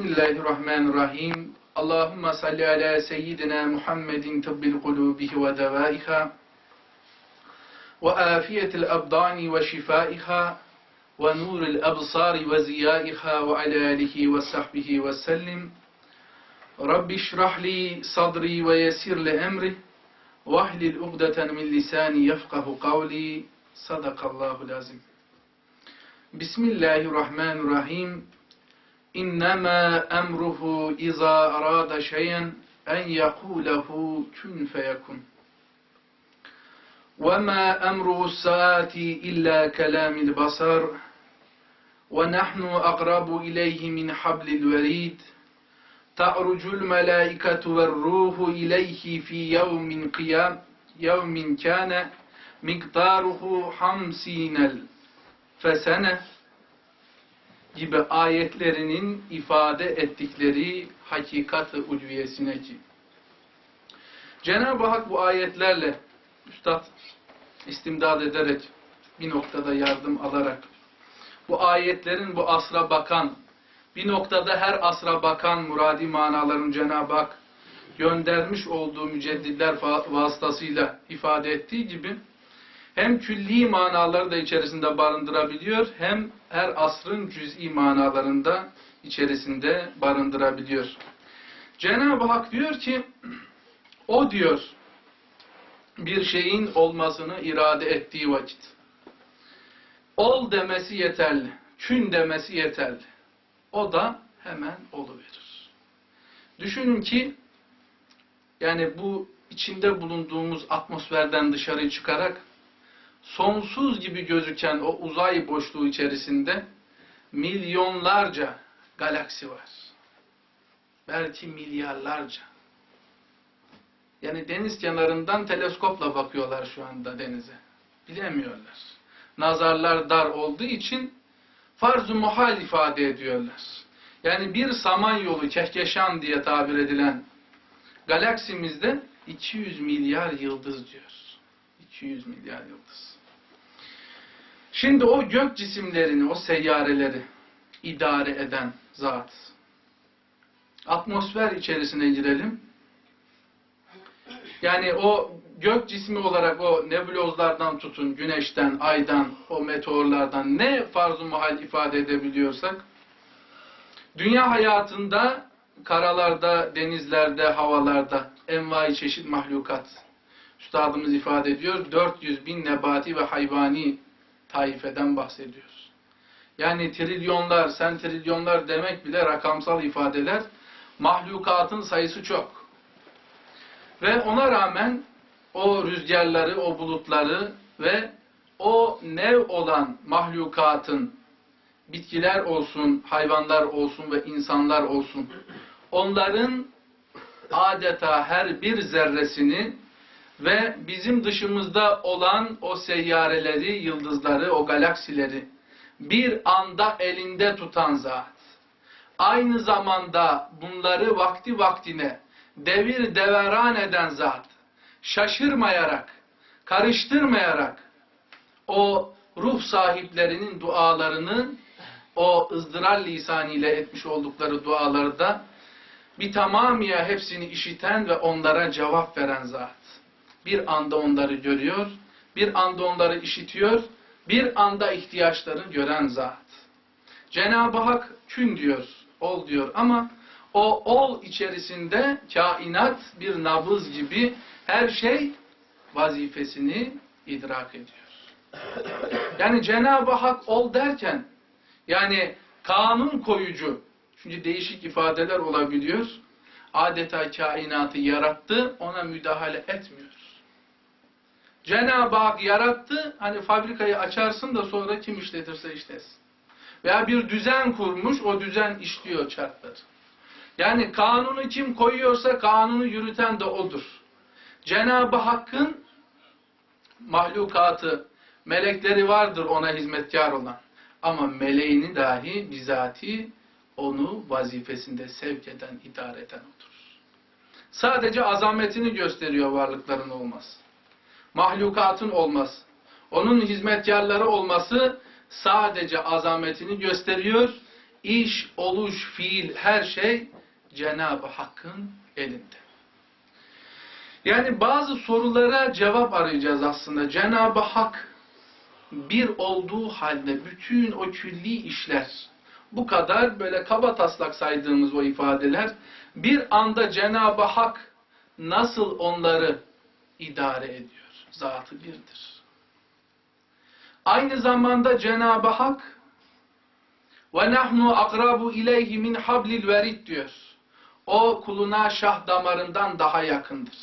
Bismillahirrahmanirrahim. Allahümme salli ala seyyidina Muhammedin tıbbil kulubihi ve devaiha ve afiyetil abdani ve şifaiha ve nuril absari ve ziyaiha ve ala alihi ve sahbihi ve sellim. Rabbi şrahli sadri ve yesir li emri vahlil ugdeten min lisani yefkahu kavli sadakallahu lazim. Bismillahirrahmanirrahim. İnnemâ emruhu izâ arâda şeyen en yekûlehu kün feyekun. وَمَا أَمْرُهُ السَّاعَةِ إِلَّا كَلَامِ الْبَصَرِ وَنَحْنُ أَقْرَبُ إِلَيْهِ مِنْ حَبْلِ الْوَرِيدِ تَعْرُجُ الْمَلَائِكَةُ وَالرُّوحُ إِلَيْهِ فِي يَوْمٍ قِيَامٍ يَوْمٍ كَانَ مِقْدَارُهُ خَمْسِينَ الْفَسَنَةِ gibi ayetlerinin ifade ettikleri hakikat-ı ulviyesine ki. Cenab-ı Hak bu ayetlerle Üstad istimdad ederek bir noktada yardım alarak bu ayetlerin bu asra bakan bir noktada her asra bakan muradi manaların Cenab-ı Hak göndermiş olduğu mücedditler vasıtasıyla ifade ettiği gibi hem külli manaları da içerisinde barındırabiliyor hem her asrın cüz'i manalarında içerisinde barındırabiliyor. Cenab-ı Hak diyor ki o diyor bir şeyin olmasını irade ettiği vakit ol demesi yeterli, kün demesi yeterli. O da hemen oluverir. Düşünün ki yani bu içinde bulunduğumuz atmosferden dışarı çıkarak sonsuz gibi gözüken o uzay boşluğu içerisinde milyonlarca galaksi var. Belki milyarlarca. Yani deniz kenarından teleskopla bakıyorlar şu anda denize. Bilemiyorlar. Nazarlar dar olduğu için farz-ı muhal ifade ediyorlar. Yani bir samanyolu kehkeşan diye tabir edilen galaksimizde 200 milyar yıldız diyor. 200 milyar yıldız. Şimdi o gök cisimlerini, o seyyareleri idare eden zat. Atmosfer içerisine girelim. Yani o gök cismi olarak o nebulozlardan tutun, güneşten, aydan, o meteorlardan ne farz-ı muhal ifade edebiliyorsak, dünya hayatında, karalarda, denizlerde, havalarda, envai çeşit mahlukat, Üstadımız ifade ediyor, 400 bin nebati ve hayvani taifeden bahsediyoruz. Yani trilyonlar, sentrilyonlar demek bile rakamsal ifadeler, mahlukatın sayısı çok. Ve ona rağmen o rüzgarları, o bulutları ve o nev olan mahlukatın bitkiler olsun, hayvanlar olsun ve insanlar olsun onların adeta her bir zerresini ve bizim dışımızda olan o seyyareleri, yıldızları, o galaksileri bir anda elinde tutan zat. Aynı zamanda bunları vakti vaktine devir deveran eden zat. Şaşırmayarak, karıştırmayarak o ruh sahiplerinin dualarını o ızdırar lisanıyla etmiş oldukları duaları da bir tamamıya hepsini işiten ve onlara cevap veren zat. Bir anda onları görüyor, bir anda onları işitiyor, bir anda ihtiyaçlarını gören zat. Cenab-ı Hak kün diyor, ol diyor ama o ol içerisinde kainat bir nabız gibi her şey vazifesini idrak ediyor. Yani Cenab-ı Hak ol derken yani kanun koyucu çünkü değişik ifadeler olabiliyor. Adeta kainatı yarattı, ona müdahale etmiyor. Cenab-ı Hak yarattı, hani fabrikayı açarsın da sonra kim işletirse işlesin. Veya bir düzen kurmuş, o düzen işliyor çarkları. Yani kanunu kim koyuyorsa kanunu yürüten de odur. Cenab-ı Hakk'ın mahlukatı, melekleri vardır ona hizmetkar olan. Ama meleğini dahi bizati onu vazifesinde sevk eden, idare eden odur. Sadece azametini gösteriyor varlıkların olması. Mahlukatın olması. Onun hizmetkarları olması sadece azametini gösteriyor. iş, oluş, fiil, her şey Cenab-ı Hakk'ın elinde. Yani bazı sorulara cevap arayacağız aslında. Cenab-ı Hak bir olduğu halde bütün o külli işler, bu kadar böyle kaba taslak saydığımız o ifadeler, bir anda Cenab-ı Hak nasıl onları idare ediyor? Zatı birdir. Aynı zamanda Cenab-ı Hak ve nahnu akrabu ileyhi min hablil verid diyor. O kuluna şah damarından daha yakındır.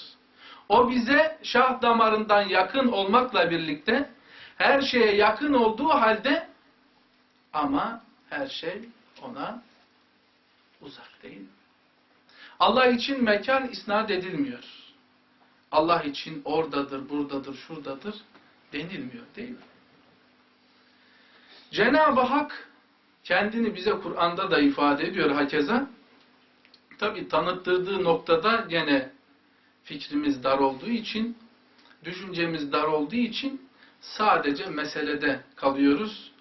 O bize şah damarından yakın olmakla birlikte her şeye yakın olduğu halde ama her şey ona uzak değil. Allah için mekan isnat edilmiyor. Allah için oradadır, buradadır, şuradadır denilmiyor değil mi? Cenab-ı Hak kendini bize Kur'an'da da ifade ediyor hakeza. Tabi tanıttırdığı noktada gene fikrimiz dar olduğu için, düşüncemiz dar olduğu için sadece meselede kalıyoruz.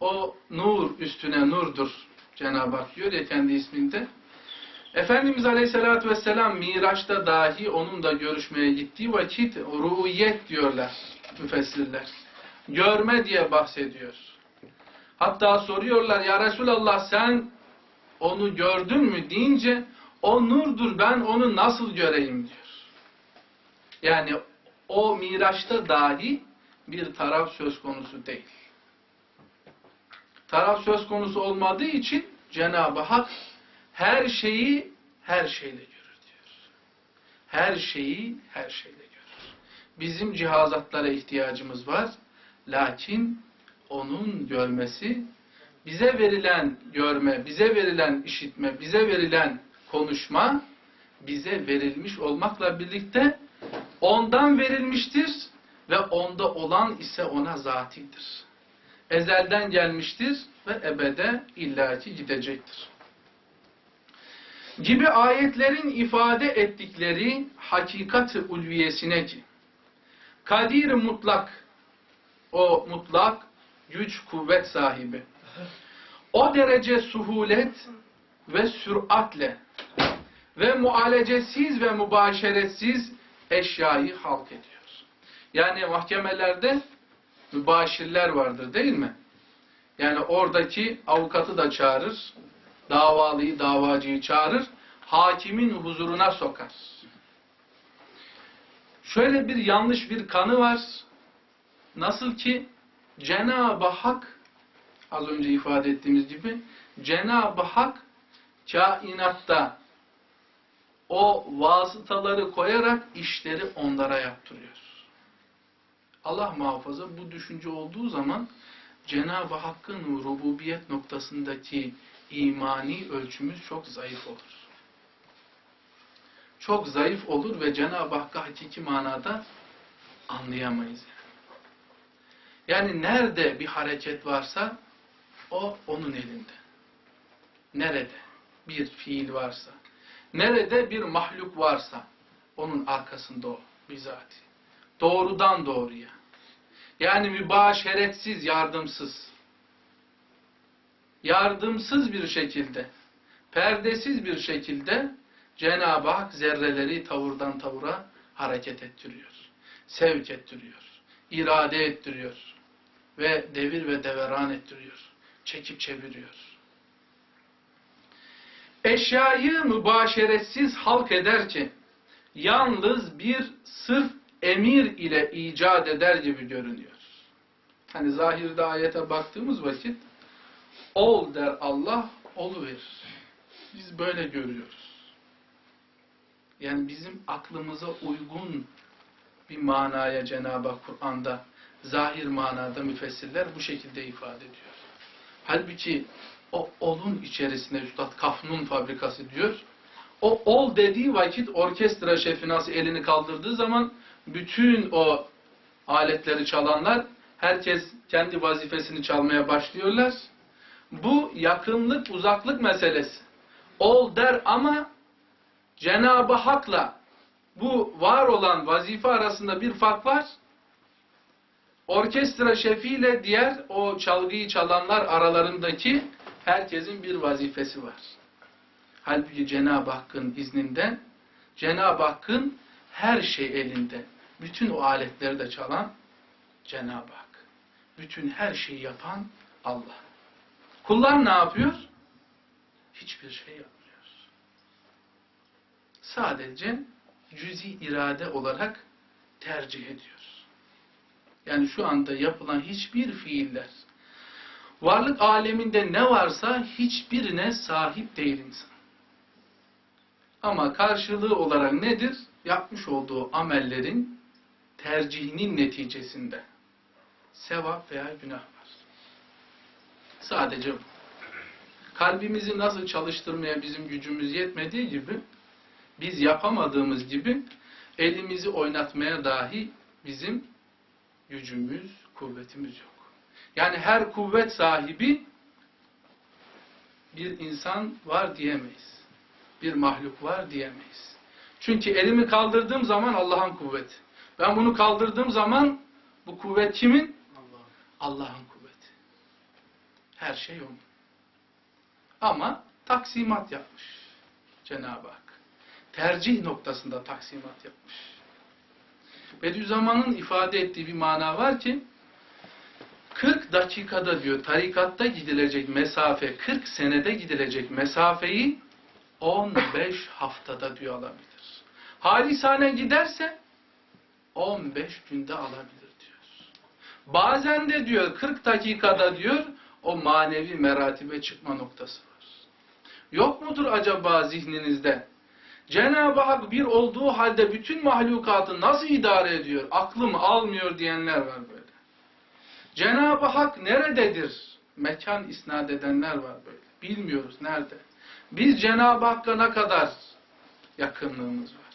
O nur üstüne nurdur Cenab-ı Hak diyor ya kendi isminde. Efendimiz Aleyhisselatü Vesselam Miraç'ta dahi onunla görüşmeye gittiği vakit ruhiyet diyorlar müfessirler. Görme diye bahsediyor. Hatta soruyorlar ya Resulallah sen onu gördün mü deyince o nurdur ben onu nasıl göreyim diyor. Yani o Miraç'ta dahi bir taraf söz konusu değil. Taraf söz konusu olmadığı için Cenab-ı Hak her şeyi her şeyle görür diyor. Her şeyi her şeyle görür. Bizim cihazatlara ihtiyacımız var. Lakin onun görmesi, bize verilen görme, bize verilen işitme, bize verilen konuşma, bize verilmiş olmakla birlikte ondan verilmiştir ve onda olan ise ona zatidir. Ezelden gelmiştir ve ebede illaki gidecektir. Gibi ayetlerin ifade ettikleri hakikat-ı ulviyesine ki, kadir mutlak, o mutlak güç, kuvvet sahibi, o derece suhulet ve süratle ve mualecesiz ve mübaşeretsiz eşyayı halk ediyor. Yani mahkemelerde mübaşirler vardır değil mi? Yani oradaki avukatı da çağırır, davalıyı, davacıyı çağırır, hakimin huzuruna sokar. Şöyle bir yanlış bir kanı var. Nasıl ki Cenab-ı Hak az önce ifade ettiğimiz gibi Cenab-ı Hak kainatta o vasıtaları koyarak işleri onlara yaptırıyor. Allah muhafaza bu düşünce olduğu zaman Cenab-ı Hakk'ın rububiyet noktasındaki imani ölçümüz çok zayıf olur. Çok zayıf olur ve Cenab-ı Hakk'ı hakiki manada anlayamayız. Yani. yani nerede bir hareket varsa o onun elinde. Nerede bir fiil varsa, nerede bir mahluk varsa onun arkasında o bizatihi. Doğrudan doğruya. Yani mübaşeretsiz, yardımsız. Yardımsız bir şekilde, perdesiz bir şekilde Cenab-ı Hak zerreleri tavırdan tavura hareket ettiriyor. Sevk ettiriyor. irade ettiriyor. Ve devir ve deveran ettiriyor. Çekip çeviriyor. Eşyayı mübaşeretsiz halk eder ki, yalnız bir sırf emir ile icat eder gibi görünüyor. Hani zahirde ayete baktığımız vakit ol der Allah, oluverir. Biz böyle görüyoruz. Yani bizim aklımıza uygun bir manaya Cenab-ı Hak Kur'an'da zahir manada müfessirler bu şekilde ifade ediyor. Halbuki o olun içerisinde Üstad Kafnun fabrikası diyor. O ol dediği vakit orkestra şefi nasıl elini kaldırdığı zaman bütün o aletleri çalanlar herkes kendi vazifesini çalmaya başlıyorlar. Bu yakınlık, uzaklık meselesi. Ol der ama Cenab-ı Hak'la bu var olan vazife arasında bir fark var. Orkestra şefiyle diğer o çalgıyı çalanlar aralarındaki Herkesin bir vazifesi var. Halbuki Cenab-ı Hakk'ın izninden Cenab-ı Hakk'ın her şey elinde. Bütün o aletleri de çalan Cenab-ı Hak. Bütün her şeyi yapan Allah. Kullar ne yapıyor? Hiçbir şey yapmıyor. Sadece cüzi irade olarak tercih ediyor. Yani şu anda yapılan hiçbir fiiller, varlık aleminde ne varsa hiçbirine sahip değil insan. Ama karşılığı olarak nedir? Yapmış olduğu amellerin tercihinin neticesinde sevap veya günah var. Sadece. Kalbimizi nasıl çalıştırmaya bizim gücümüz yetmediği gibi, biz yapamadığımız gibi elimizi oynatmaya dahi bizim gücümüz, kuvvetimiz yok. Yani her kuvvet sahibi bir insan var diyemeyiz. Bir mahluk var diyemeyiz. Çünkü elimi kaldırdığım zaman Allah'ın kuvveti. Ben bunu kaldırdığım zaman bu kuvvet kimin? Allah'ın kuvveti. Her şey onun. Ama taksimat yapmış Cenab-ı Hak. Tercih noktasında taksimat yapmış. Bediüzzaman'ın ifade ettiği bir mana var ki 40 dakikada diyor tarikatta gidilecek mesafe 40 senede gidilecek mesafeyi 15 haftada diyor alabilir. Halisane giderse 15 günde alabilir diyor. Bazen de diyor 40 dakikada diyor o manevi meratibe çıkma noktası var. Yok mudur acaba zihninizde? Cenab-ı Hak bir olduğu halde bütün mahlukatı nasıl idare ediyor? Aklım almıyor diyenler var böyle. Cenab-ı Hak nerededir? Mekan isnat edenler var böyle. Bilmiyoruz nerede. Biz Cenab-ı Hakk'a ne kadar yakınlığımız var.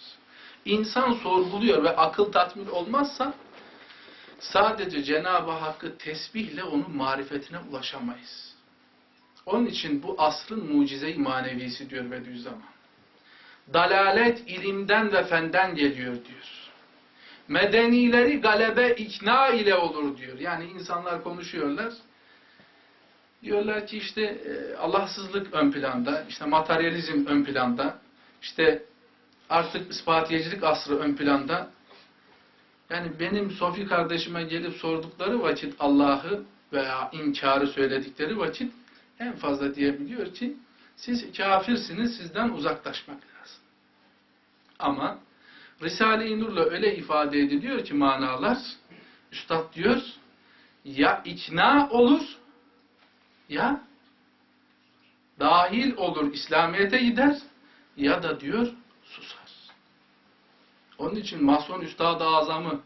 İnsan sorguluyor ve akıl tatmin olmazsa sadece Cenab-ı Hakk'ı tesbihle onun marifetine ulaşamayız. Onun için bu asrın mucize-i manevisi diyor Bediüzzaman. Dalalet ilimden ve fenden geliyor diyor. Medenileri galebe ikna ile olur diyor. Yani insanlar konuşuyorlar. Diyorlar ki işte e, Allahsızlık ön planda, işte materyalizm ön planda, işte artık ispatiyecilik asrı ön planda. Yani benim Sofi kardeşime gelip sordukları vakit Allah'ı veya inkarı söyledikleri vakit en fazla diyebiliyor ki siz kafirsiniz, sizden uzaklaşmak lazım. Ama Risale-i Nur'la öyle ifade ediliyor ki manalar, Üstad diyor, ya ikna olur, ya dahil olur, İslamiyet'e gider, ya da diyor. Onun için Mason Üstad-ı Azam'ı,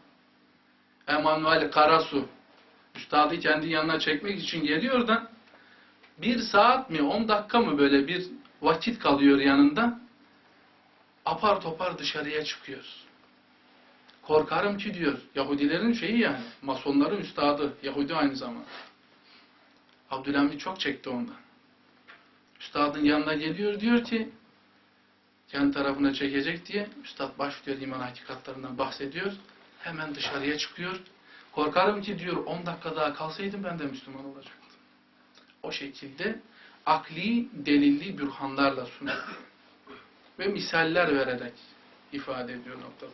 Emanuel Karasu, Üstad'ı kendi yanına çekmek için geliyor da, bir saat mi, on dakika mı böyle bir vakit kalıyor yanında, apar topar dışarıya çıkıyor. Korkarım ki diyor, Yahudilerin şeyi yani, masonların üstadı, Yahudi aynı zamanda. Abdülhamid çok çekti ondan. Üstadın yanına geliyor diyor ki, kendi tarafına çekecek diye, üstad başlıyor iman hakikatlerinden bahsediyor, hemen dışarıya çıkıyor. Korkarım ki diyor, 10 dakika daha kalsaydım ben de Müslüman olacaktım. O şekilde akli, delilli bürhanlarla sunuyor ve misaller vererek ifade ediyor noktalar.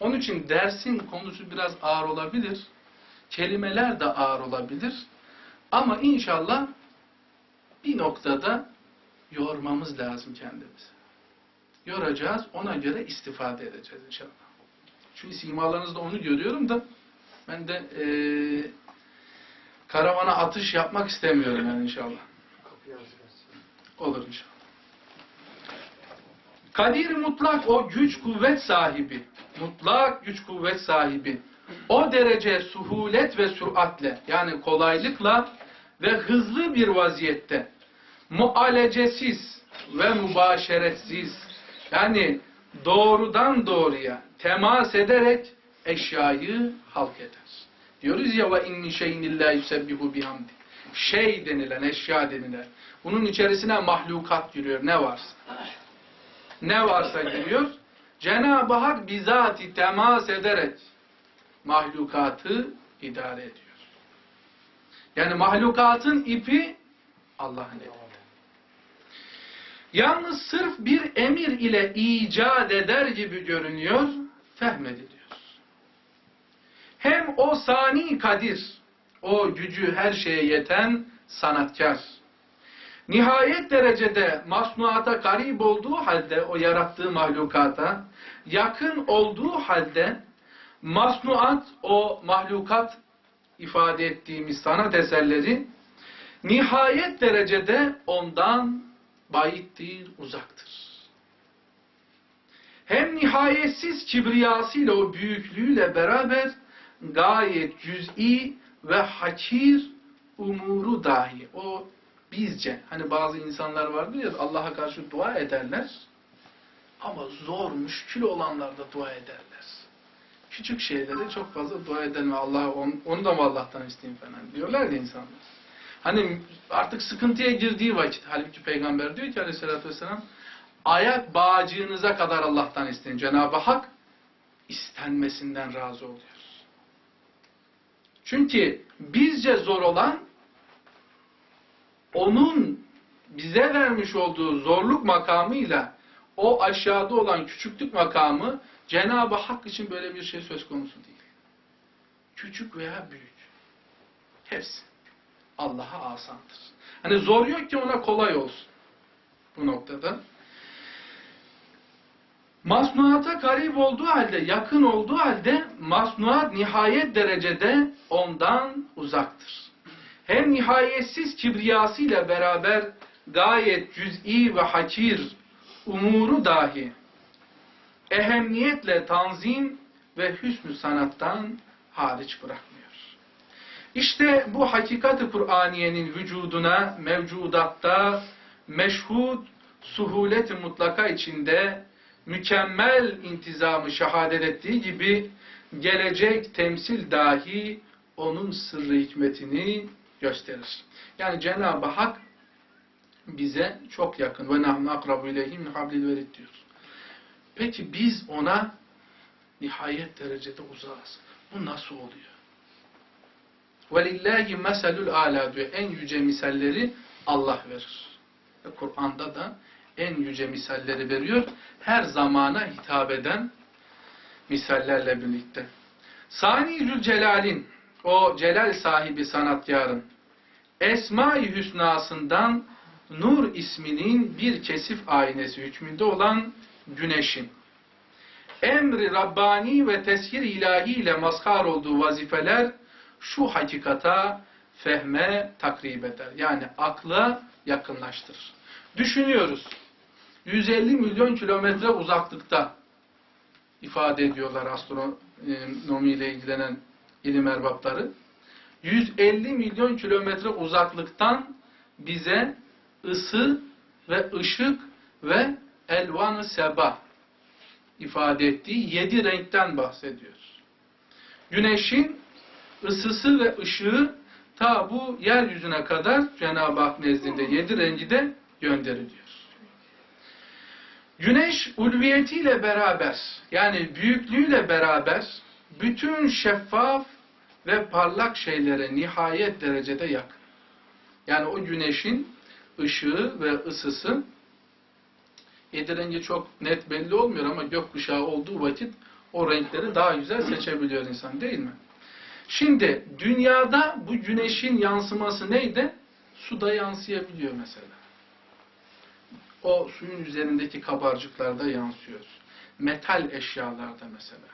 Onun için dersin konusu biraz ağır olabilir. Kelimeler de ağır olabilir. Ama inşallah bir noktada yormamız lazım kendimizi. Yoracağız, ona göre istifade edeceğiz inşallah. Çünkü simalarınızda onu görüyorum da ben de e, karavana atış yapmak istemiyorum yani inşallah. Olur inşallah. Kadir mutlak o güç kuvvet sahibi. Mutlak güç kuvvet sahibi. O derece suhulet ve süratle yani kolaylıkla ve hızlı bir vaziyette mualecesiz ve mübaşeretsiz yani doğrudan doğruya temas ederek eşyayı halk eder. Diyoruz ya ve inni şeyin illa yusebbihu bihamdi. Şey denilen, eşya denilen. Bunun içerisine mahlukat giriyor ne varsa ne varsa giriyor. Cenab-ı Hak bizati temas ederek mahlukatı idare ediyor. Yani mahlukatın ipi Allah'ın eli. Yalnız sırf bir emir ile icat eder gibi görünüyor, fehmediliyor. Hem o sani kadir, o gücü her şeye yeten sanatkar, nihayet derecede masnuata garip olduğu halde, o yarattığı mahlukata, yakın olduğu halde, masnuat, o mahlukat ifade ettiğimiz sanat eserleri, nihayet derecede ondan bayittir, uzaktır. Hem nihayetsiz kibriyasıyla, o büyüklüğüyle beraber gayet cüz'i ve hakir umuru dahi, o bizce, hani bazı insanlar vardır ya Allah'a karşı dua ederler ama zor, müşkül olanlarda dua ederler. Küçük şeylere çok fazla dua eden ve Allah onu da mı Allah'tan isteyeyim falan diyorlar ya insanlar. Hani artık sıkıntıya girdiği vakit, halbuki peygamber diyor ki aleyhissalatü vesselam, ayak bağcığınıza kadar Allah'tan isteyin. Cenab-ı Hak istenmesinden razı oluyor. Çünkü bizce zor olan, onun bize vermiş olduğu zorluk makamıyla o aşağıda olan küçüklük makamı Cenab-ı Hak için böyle bir şey söz konusu değil. Küçük veya büyük. Hepsi. Allah'a asandır. Hani zor yok ki ona kolay olsun. Bu noktada. Masnuata garip olduğu halde, yakın olduğu halde masnuat nihayet derecede ondan uzaktır. Hem nihayetsiz kibriyasıyla beraber gayet cüz'i ve hakir umuru dahi ehemmiyetle tanzim ve hüsnü sanattan hariç bırakmıyor. İşte bu hakikati Kur'aniyenin vücuduna mevcudatta meşhud suhuleti mutlaka içinde mükemmel intizamı şehadet ettiği gibi gelecek temsil dahi onun sırrı hikmetini gösterir. Yani Cenab-ı Hak bize çok yakın ve nahnu akrabu ileyhi min hablil verid diyor. Peki biz ona nihayet derecede uzağız. Bu nasıl oluyor? وَلِلَّهِ meselül ala diyor. En yüce misalleri Allah verir. Ve Kur'an'da da en yüce misalleri veriyor. Her zamana hitap eden misallerle birlikte. Sani Zülcelal'in, o celal sahibi sanatkarın, Esma-i Hüsna'sından Nur isminin bir kesif aynesi hükmünde olan güneşin, emri Rabbani ve teshir ilahi ile mazhar olduğu vazifeler şu hakikata fehme takrib eder. Yani akla yakınlaştırır. Düşünüyoruz. 150 milyon kilometre uzaklıkta ifade ediyorlar astronomi ile ilgilenen ilim erbapları. 150 milyon kilometre uzaklıktan bize ısı ve ışık ve elvan-ı seba ifade ettiği yedi renkten bahsediyoruz. Güneşin ısısı ve ışığı ta bu yeryüzüne kadar Cenab-ı Hak nezdinde yedi rengi de gönderiliyor. Güneş ulviyetiyle beraber yani büyüklüğüyle beraber bütün şeffaf ve parlak şeylere nihayet derecede yakın. Yani o güneşin ışığı ve ısısı yedi rengi çok net belli olmuyor ama gökkuşağı olduğu vakit o renkleri daha güzel seçebiliyor insan değil mi? Şimdi dünyada bu güneşin yansıması neydi? Suda yansıyabiliyor mesela. O suyun üzerindeki kabarcıklarda yansıyor. Metal eşyalarda mesela.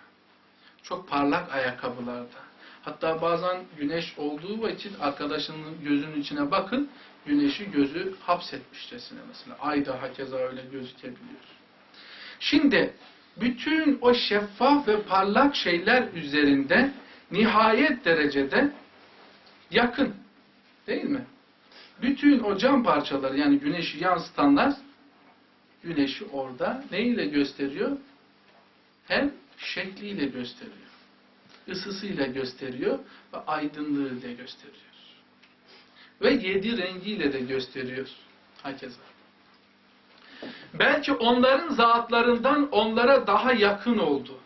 Çok parlak ayakkabılarda. Hatta bazen güneş olduğu vakit arkadaşının gözünün içine bakın, güneşi gözü hapsetmişçesine mesela. Ay da hakeza öyle gözükebiliyor. Şimdi bütün o şeffaf ve parlak şeyler üzerinde nihayet derecede yakın. Değil mi? Bütün o cam parçaları yani güneşi yansıtanlar güneşi orada neyle gösteriyor? Hem şekliyle gösteriyor. ısısıyla gösteriyor ve aydınlığıyla gösteriyor. Ve yedi rengiyle de gösteriyor. Hakeza. Belki onların zatlarından onlara daha yakın oldu.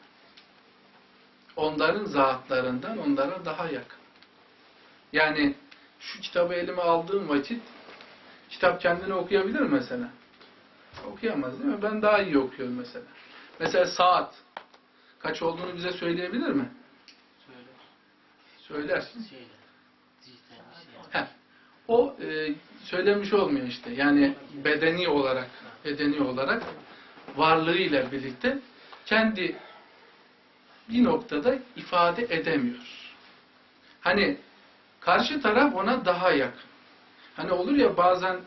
Onların zatlarından onlara daha yakın. Yani şu kitabı elime aldığım vakit Kitap kendini okuyabilir mesela? Okuyamaz değil mi? Ben daha iyi okuyorum mesela. Mesela saat. Kaç olduğunu bize söyleyebilir mi? Söyle. Söylersin. Şeyle. Dijital bir şey. Heh. O e, söylemiş olmuyor işte. Yani bedeni olarak, bedeni olarak varlığıyla birlikte kendi bir noktada ifade edemiyor. Hani karşı taraf ona daha yakın. Hani olur ya bazen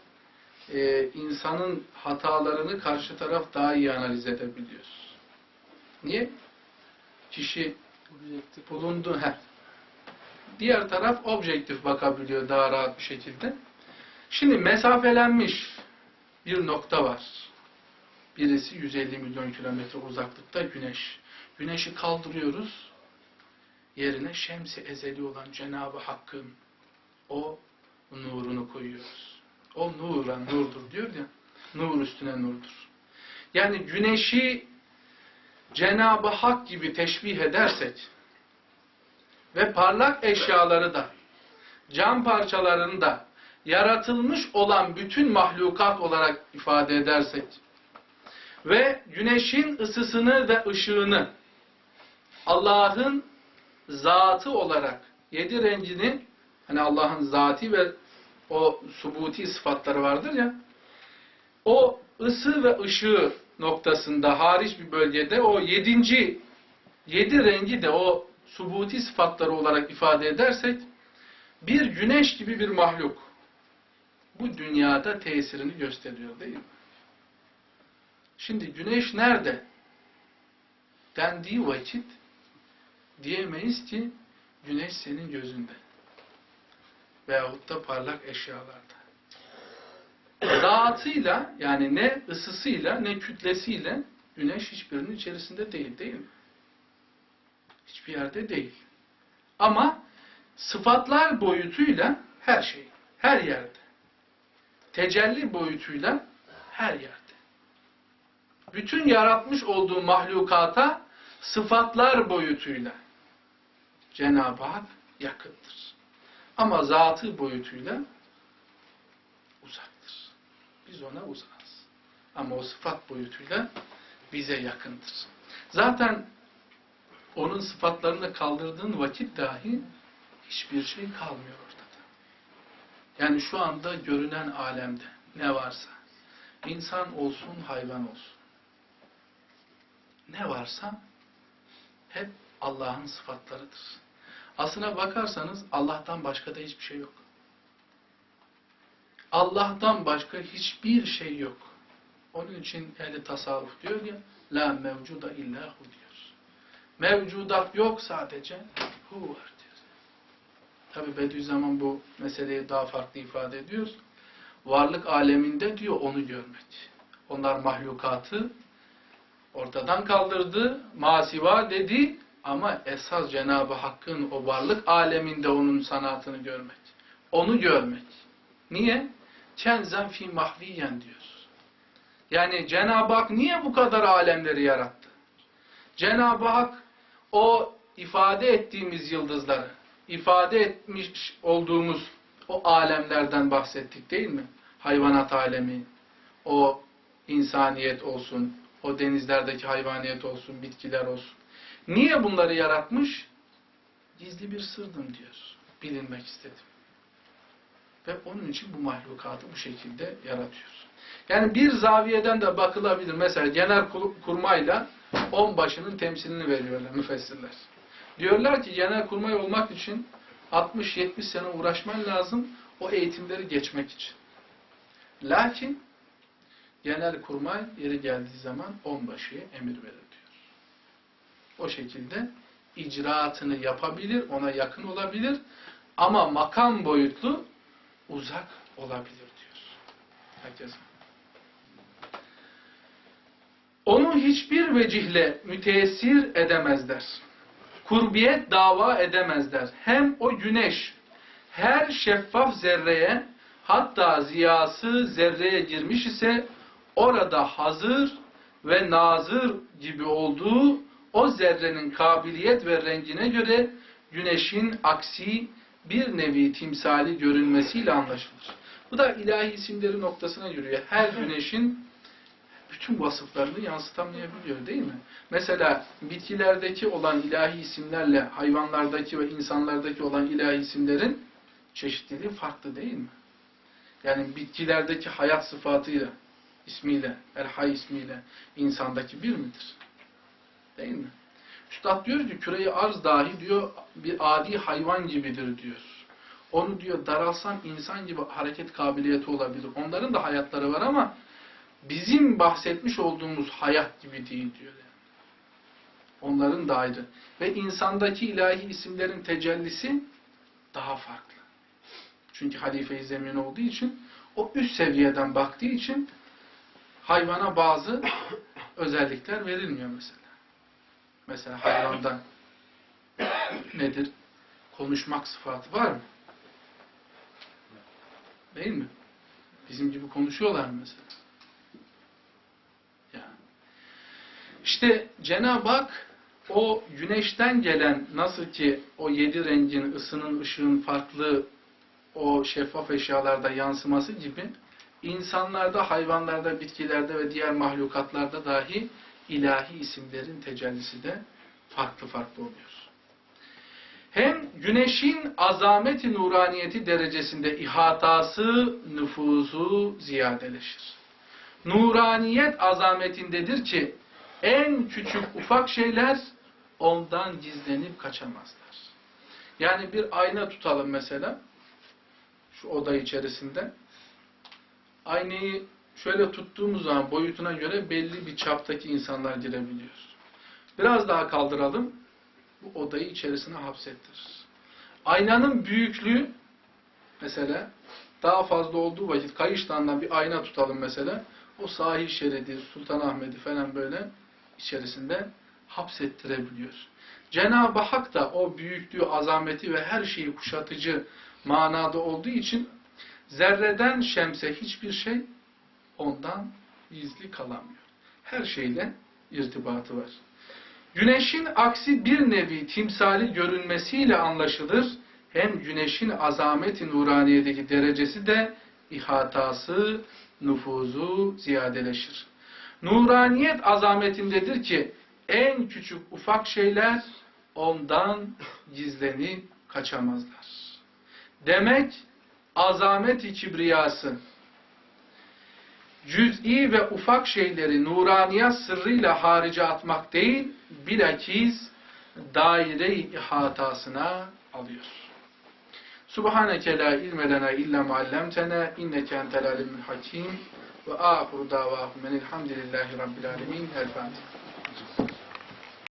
e, insanın hatalarını karşı taraf daha iyi analiz edebiliyor. Niye? Kişi Objektif. bulunduğu her. Diğer taraf objektif bakabiliyor daha rahat bir şekilde. Şimdi mesafelenmiş bir nokta var. Birisi 150 milyon kilometre uzaklıkta güneş. Güneşi kaldırıyoruz. Yerine şemsi ezeli olan Cenab-ı Hakk'ın o nurunu koyuyoruz. O nura nurdur diyor ya. Nur üstüne nurdur. Yani güneşi Cenab-ı Hak gibi teşbih edersek ve parlak eşyaları da cam parçalarını da yaratılmış olan bütün mahlukat olarak ifade edersek ve güneşin ısısını ve ışığını Allah'ın zatı olarak yedi rengini hani Allah'ın zati ve o subuti sıfatları vardır ya o ısı ve ışığı noktasında hariç bir bölgede o yedinci yedi rengi de o subuti sıfatları olarak ifade edersek bir güneş gibi bir mahluk bu dünyada tesirini gösteriyor değil mi? Şimdi güneş nerede? Dendiği vakit diyemeyiz ki güneş senin gözünde. Veyahut da parlak eşyalarda. Zatıyla yani ne ısısıyla ne kütlesiyle güneş hiçbirinin içerisinde değil değil mi? Hiçbir yerde değil. Ama sıfatlar boyutuyla her şey, her yerde. Tecelli boyutuyla her yerde. Bütün yaratmış olduğu mahlukata sıfatlar boyutuyla Cenab-ı Hak yakındır. Ama zatı boyutuyla uzaktır. Biz ona uzağız. Ama o sıfat boyutuyla bize yakındır. Zaten onun sıfatlarını kaldırdığın vakit dahi hiçbir şey kalmıyor ortada. Yani şu anda görünen alemde ne varsa, insan olsun, hayvan olsun, ne varsa hep Allah'ın sıfatlarıdır. Aslına bakarsanız Allah'tan başka da hiçbir şey yok. Allah'tan başka hiçbir şey yok. Onun için ehli tasavvuf diyor ya, la mevcuda illa hu diyor. Mevcudat yok sadece, hu var diyor. Tabi Bediüzzaman bu meseleyi daha farklı ifade ediyor. Varlık aleminde diyor onu görmek. Onlar mahlukatı ortadan kaldırdı, masiva dedi ama esas Cenab-ı Hakk'ın o varlık aleminde onun sanatını görmek. Onu görmek. Niye? Kenzen fi mahviyen diyor. Yani Cenab-ı Hak niye bu kadar alemleri yarattı? Cenab-ı Hak o ifade ettiğimiz yıldızları, ifade etmiş olduğumuz o alemlerden bahsettik değil mi? Hayvanat alemi, o insaniyet olsun, o denizlerdeki hayvaniyet olsun, bitkiler olsun. Niye bunları yaratmış? Gizli bir sırdım diyor. Bilinmek istedim. Ve onun için bu mahlukatı bu şekilde yaratıyor. Yani bir zaviyeden de bakılabilir. Mesela genel kurmayla on başının temsilini veriyorlar müfessirler. Diyorlar ki genel kurmay olmak için 60-70 sene uğraşman lazım o eğitimleri geçmek için. Lakin genel kurmay yeri geldiği zaman onbaşıya emir verir. O şekilde icraatını yapabilir, ona yakın olabilir ama makam boyutlu uzak olabilir diyor. Herkes. Onu hiçbir vecihle müteessir edemezler. Kurbiyet dava edemezler. Hem o güneş her şeffaf zerreye hatta ziyası zerreye girmiş ise orada hazır ve nazır gibi olduğu o zerrenin kabiliyet ve rengine göre güneşin aksi bir nevi timsali görünmesiyle anlaşılır. Bu da ilahi isimleri noktasına yürüyor. Her güneşin bütün vasıflarını yansıtamayabiliyor değil mi? Mesela bitkilerdeki olan ilahi isimlerle hayvanlardaki ve insanlardaki olan ilahi isimlerin çeşitliliği farklı değil mi? Yani bitkilerdeki hayat sıfatıyla, ismiyle, el hay ismiyle insandaki bir midir? Değil mi? Üstad diyor ki küreyi arz dahi diyor bir adi hayvan gibidir diyor. Onu diyor daralsan insan gibi hareket kabiliyeti olabilir. Onların da hayatları var ama bizim bahsetmiş olduğumuz hayat gibi değil diyor. Yani. Onların da ayrı. Ve insandaki ilahi isimlerin tecellisi daha farklı. Çünkü halife-i zemin olduğu için o üst seviyeden baktığı için hayvana bazı özellikler verilmiyor mesela. Mesela hayvanda nedir? Konuşmak sıfatı var mı? Değil mi? Bizim gibi konuşuyorlar mı mesela. Yani. İşte Cenab-ı Hak o güneşten gelen nasıl ki o yedi rengin, ısının, ışığın farklı o şeffaf eşyalarda yansıması gibi insanlarda, hayvanlarda, bitkilerde ve diğer mahlukatlarda dahi ilahi isimlerin tecellisi de farklı farklı oluyor. Hem güneşin azameti nuraniyeti derecesinde ihatası, nüfuzu ziyadeleşir. Nuraniyet azametindedir ki en küçük ufak şeyler ondan gizlenip kaçamazlar. Yani bir ayna tutalım mesela şu oda içerisinde. Aynayı şöyle tuttuğumuz zaman boyutuna göre belli bir çaptaki insanlar girebiliyor. Biraz daha kaldıralım. Bu odayı içerisine hapsettirir. Aynanın büyüklüğü mesela daha fazla olduğu vakit kayıştandan bir ayna tutalım mesela. O sahil şeridi, Sultanahmet'i falan böyle içerisinde hapsettirebiliyor. Cenab-ı Hak da o büyüklüğü, azameti ve her şeyi kuşatıcı manada olduğu için zerreden şemse hiçbir şey ondan gizli kalamıyor. Her şeyle irtibatı var. Güneşin aksi bir nevi timsali görünmesiyle anlaşılır. Hem güneşin azameti nuraniyedeki derecesi de ihatası, nüfuzu ziyadeleşir. Nuraniyet azametindedir ki en küçük ufak şeyler ondan gizlenip kaçamazlar. Demek azameti kibriyası cüz'i ve ufak şeyleri nuraniyat sırrıyla harice atmak değil, bilakis daire-i ihatasına alıyor. Subhaneke la ilme lena illa muallemtena inneke entel alimul hakim ve ahiru davahum enilhamdülillahi rabbil alemin. El.